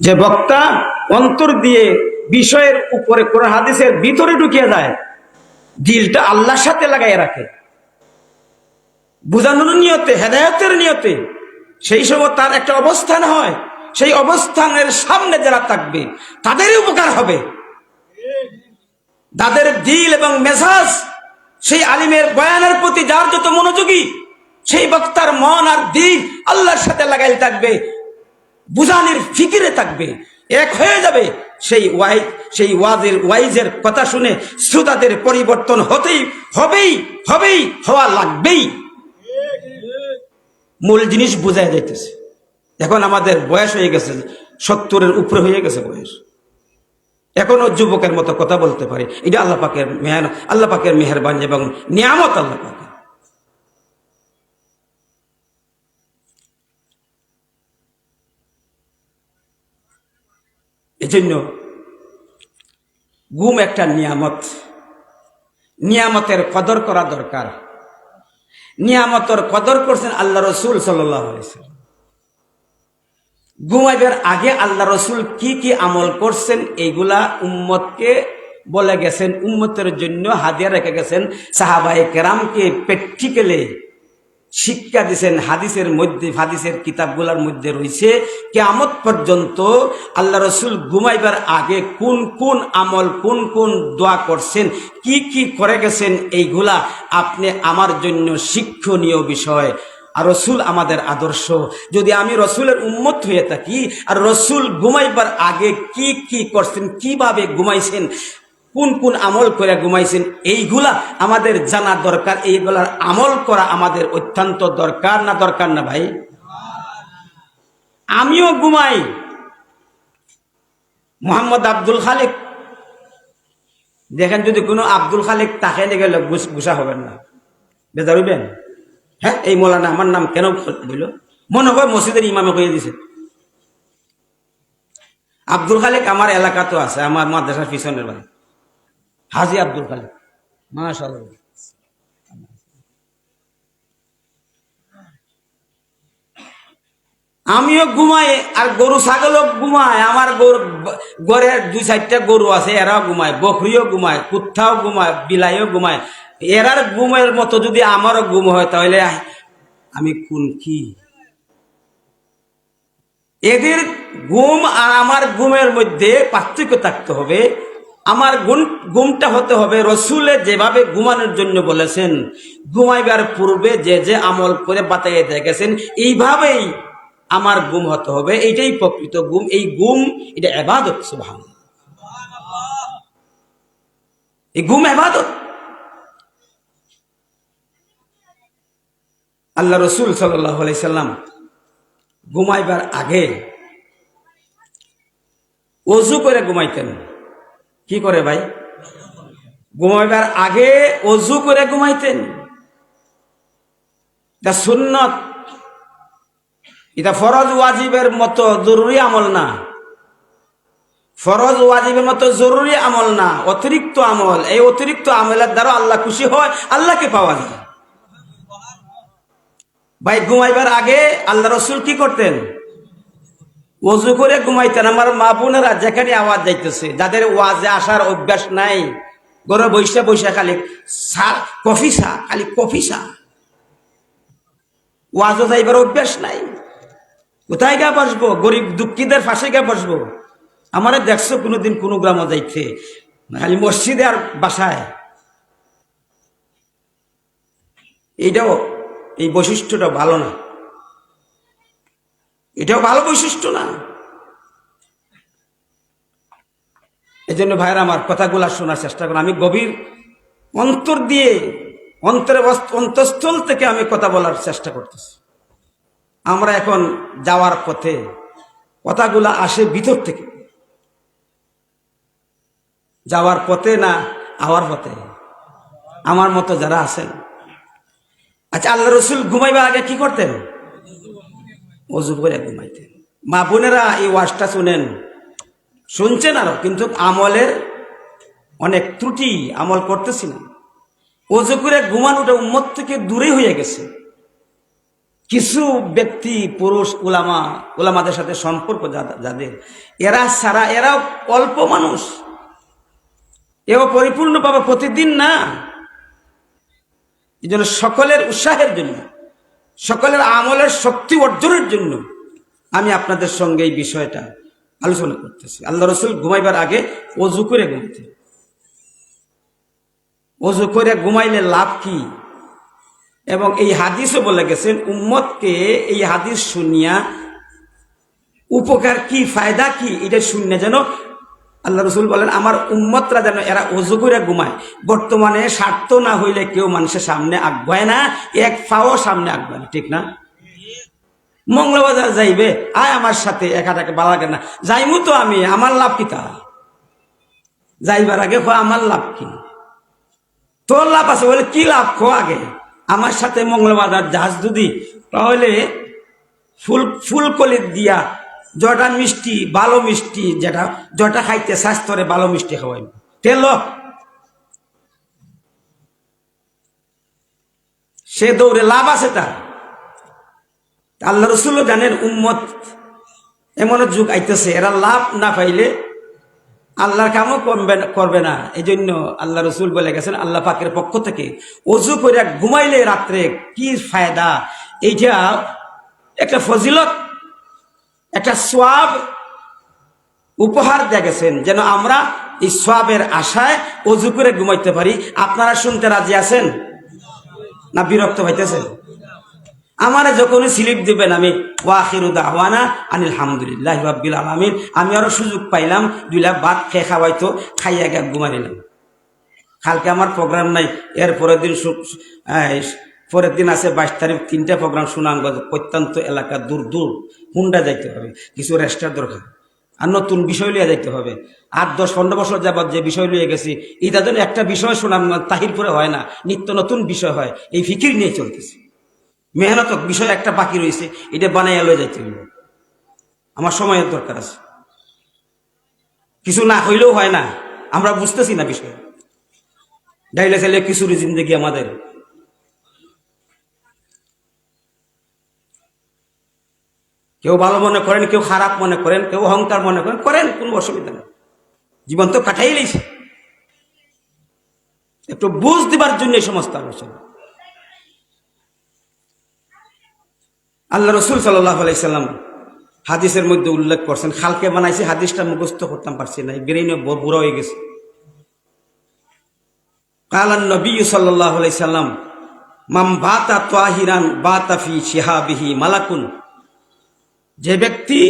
যে বক্তা অন্তর দিয়ে বিষয়ের উপরে কোরআন হাদিসের ভিতরে ঢুকিয়ে যায় দিলটা আল্লাহর সাথে লাগাই রাখে। বুঝানোর নিয়তে, হেদায়তের নিয়তে সেই সময় তার একটা অবস্থান হয়। সেই অবস্থানের সামনে যারা থাকবে তাদেরই উপকার হবে। তাদের দিল এবং মেজাজ, সেই আলিমের বয়ানের প্রতি যার যত মনোযোগী, সেই বক্তার মন আর দিল আল্লাহর সাথে লাগাইল থাকবে। বুঝানির ফিকিরে থাকবে, এক হয়ে যাবে। সেই ওয়াই সেই ওয়াজের, ওয়াইজের কথা শুনে শ্রোতাদের পরিবর্তন হতেই হবেই হবেই, হওয়া লাগবেই। মূল জিনিস বোঝাই যাইতেছে। এখন আমাদের বয়স হয়ে গেছে, সত্তরের উপরে হয়ে গেছে বয়স। এখনও যুবকের মতো কথা বলতে পারি। এটা আল্লাহ পাকের মেহর আল্লাহ পাকের মেহরবানি এবং নিয়ামত আল্লাহ এজন্য ঘুম একটা নিয়ামত। নিয়ামতের কদর করা দরকার। নিয়ামতের কদর করছেন আল্লাহ রসুল সাল্লাম। ঘুমাইবার আগে আল্লাহ রসুল কি কি আমল করছেন এইগুলা উম্মতকে বলে গেছেন। উম্মতের জন্য হাদিয়া রেখে গেছেন। সাহাবাই কেরামকে প্র্যাকটিক্যালে শিক্ষা দিছেন হাদিসের মধ্যে, হাদিসের কিতাবগুলার মধ্যে রয়েছে, কেয়ামত পর্যন্ত আল্লাহ রসুল ঘুমাইবার আগে কোন কোন আমল, কোন কোন দোয়া করছেন, কি কি করে গেছেন, এইগুলা আপনি আমার জন্য শিক্ষণীয় বিষয়। আর রসুল আমাদের আদর্শ। যদি আমি রসুলের উন্মত হয়ে থাকি, আর রসুল ঘুমাইবার আগে কি কি করছেন, কীভাবে ঘুমাইছেন কোন কোন আমল করে ঘুমাইছেন, এইগুলা আমাদের জানা দরকার, এইগুলার আমল করা আমাদের অত্যন্ত দরকার না দরকার না ভাই? আমিও ঘুমাই। মোহাম্মদ আব্দুল খালেক, দেখেন যদি কোনো আব্দুল খালেক তাকে লেগে গুসা হবেন না। বেজার হইবেন? হ্যাঁ এই মোলানা আমার নাম কেন বলল? মনে হয় মসজিদের ইমামে হয়ে দিছে। আব্দুল খালেক আমার এলাকা তো আছে, আমার মাদ্রাসার পিছনের বাড়ি। হাজি আব্দুল খালেক। মাশাল্লাহ আমিও ঘুমাই আর গরু ছাগলও ঘুমায়, আমার গরু ঘরে দুই চারটা গরু আছে, এরাও ঘুমায়, বকরিও ঘুমায় কুত্থাও ঘুমায়, বিলাইও ঘুমায়। এরার ঘুমের মতো যদি আমারও ঘুম হয় তাহলে আমি কোন কি? এদের ঘুম আর আমার ঘুমের মধ্যে পার্থক্য থাকতে হবে। আমার ঘুমটা হতে হবে। রসুলে যেভাবে ঘুমানোর জন্য বলেছেন, ঘুমাইবার পূর্বে যে যে আমল করে বাতাইয়ে দেখেছেন, এইভাবেই আমার গুম হতে হবে। এইটাই প্রকৃত গুম। এই গুম, এটা এবাদত সুভান এই গুম এবাদত। আল্লাহ রসুল সাল্লাহ সাল্লাম ঘুমাইবার আগে অজু করে ঘুমাইতেন। কি করে ভাই? ঘুমাইবার আগে অজু করে ঘুমাইতেন। এটা সুন্নত। এটা ফরজ ওয়াজিবের মতো জরুরি আমল না। ফরজ ওয়াজিবের মতো জরুরি আমল না, অতিরিক্ত আমল। এই অতিরিক্ত আমলের দ্বারা আল্লাহ খুশি হয়, আল্লাহকে পাওয়া যায়। ভাই, ঘুমাইবার আগে আল্লাহ রসুল কি করতেন? অজু করে ঘুমাইতেন। আমার মা বোনেরা যেখানে আওয়াজ যাইতেছে, যাদের ওয়াজে আসার অভ্যাস নাই গরো বৈশা বৈশা খালি সা কফি সা খালি কফি সা ওয়াজও যাইবার অভ্যাস নাই। কোথায় গা বসবো? গরিব দুঃখীদের পাশে গা বসবো? আমারে দেখছ কোনোদিন কোনো গ্রামে যাইতে? খালি মসজিদে আর বাসায়। এইটাও, এই বৈশিষ্ট্যটা ভালো না। এটাও ভালো বৈশিষ্ট্য না। এই জন্য ভাইরা আমার কথাগুলা শোনার চেষ্টা করুন। আমি গভীর অন্তর দিয়ে, অন্তরে অন্তঃস্থল থেকে আমি কথা বলার চেষ্টা করতেছি। আমরা এখন যাওয়ার পথে কথাগুলা আসে ভিতর থেকে। যাওয়ার পথে না আওয়ার পথে? আমার মতো যারা আছেন। আচ্ছা আল্লাহ রসুল ঘুমাইবার আগে কি করতেন? অজু করে ঘুমাইতেন মা বোনেরা এই ওয়াজটা শুনেন। শুনছেন আরও, কিন্তু আমলের অনেক ত্রুটি আমল করতেছি না। অজু করে ঘুমানোটা উম্মত থেকে দূরে হয়ে গেছে। কিছু ব্যক্তি, পুরুষ, উলামা, উলামাদের সাথে সম্পর্ক যাদের, এরা সারা এরাও অল্প মানুষ। এও পরিপূর্ণভাবে প্রতিদিন না। এই জন্য সকলের উৎসাহের জন্য। সকলের আমলের শক্তি অর্জনের জন্য আমি আপনাদের সঙ্গে এই বিষয়টা আলোচনা করতেছি। আল্লাহ রসুল ঘুমাইবার আগে অজু করে ঘুমাইতে অজু করে ঘুমাইলে লাভ কি? এবং এই হাদিসও বলে গেছেন, উম্মতকে এই হাদিস শুনিয়া উপকার কি, ফায়দা কি? এটা শুনে যেন আল্লাহ রসুল বলেন, আমার উম্মতরা যেন এরা অজু করে ঘুমায়। বর্তমানে স্বার্থ না হইলে কেউ মানুষের সামনে আগায় না, এক পাও সামনে আগায় না। ঠিক না? মঙ্গলবাজার যাইবে, আয় আমার সাথে একাটাকে ভালো লাগে না। যাইমু তো আমি, আমার লাভ কি তা? যাইবার আগে কয়, আমার লাভ কি? তোর লাভ আছে বলে কি লাভ খো আগে? আমার সাথে মঙ্গলবাজার জাহাজ যদি, তাহলে ফুল, ফুলকলি দিয়া জটা মিষ্টি ভালো মিষ্টি যেটা, জটা খাইতে স্বাস্থ্যরে ভালো মিষ্টি খাওয়াই তেল সে দৌড়ে লাভ আছে তার। আল্লাহ রসুল জানেন, উম্মত এমন যুগ আইতেছে, এরা লাভ না পাইলে আল্লাহর কামও কমবে করবে না। এই জন্য আল্লাহ রসুল বলে গেছেন, আল্লাহ পাকের পক্ষ থেকে অজু করে ঘুমাইলে রাত্রে কি ফায়দা? এইটা একটা ফজিলত। একটা সোয়াব উপহার দিয়ে গেছেন, যেন আমরা এই সোয়াবের আশায় অজু করে ঘুমাইতে পারি। আপনারা শুনতে রাজি আছেন? না বিরক্ত হইতেছেন? আমারে যখনই স্লিপ দিবেন আমি, ওয়াখিরু দাওয়ানা আনিল হামদুলিল্লাহ রাব্বিল আলামিন, আমি আরও সুযোগ পাইলাম দুইলা ভাত খেয়ে খাওয়াইতো, খাইয়া গা ঘুমা নিলাম কালকে আমার প্রোগ্রাম নাই, এর পরের দিন পরের দিন আছে বাইশ তারিখ, তিনটা প্রোগ্রাম সুনামগঞ্জ, প্রত্যন্ত এলাকা, দূর দূর, হুন্ডা যাইতে হবে। কিছু রেস্টার দরকার। আর নতুন বিষয় লিয়ে যাইতে হবে। আট, দশ, পনেরো বছর যাবৎ যে বিষয় লিয়ে গেছি এটা যেন একটা বিষয় সুনাম তাহিরপুরে হয় না, নিত্য নতুন বিষয় হয়, এই ফিকির নিয়ে চলতেছে। মেহনত বিষয় একটা বাকি রয়েছে এটা বানাইয়া লয়ে যাইতে হইব। আমার সময়ের দরকার আছে। কিছু না হইলেও হয় না, আমরা বুঝতেছি না বিষয়। ডাইলে চাইলে কিছুর জিন্দগি আমাদের। কেউ ভালো মনে করেন, কেউ খারাপ মনে করেন, কেউ অহংকার মনে করেন করেন, কোনো অসুবিধা নেই। জীবন তো কাটাই লইছে একটু বুঝ দিবার জন্য এই সমস্ত আলোচনা। আল্লাহ রসুল সাল্লাহ আলাইসাল্লাম হাদিসের মধ্যে উল্লেখ করছেন, খালকে বানাইছে, হাদিসটা মুখস্থ করতাম পারছি না ব্রেইনে বুড়ো হয়ে গেছে। কালান নবী সাল্লাহ আলাইসাল্লাম মাম বাতা তোয়াহিরান বাতাফি শিহাবিহি মালাকুন। যে ব্যক্তি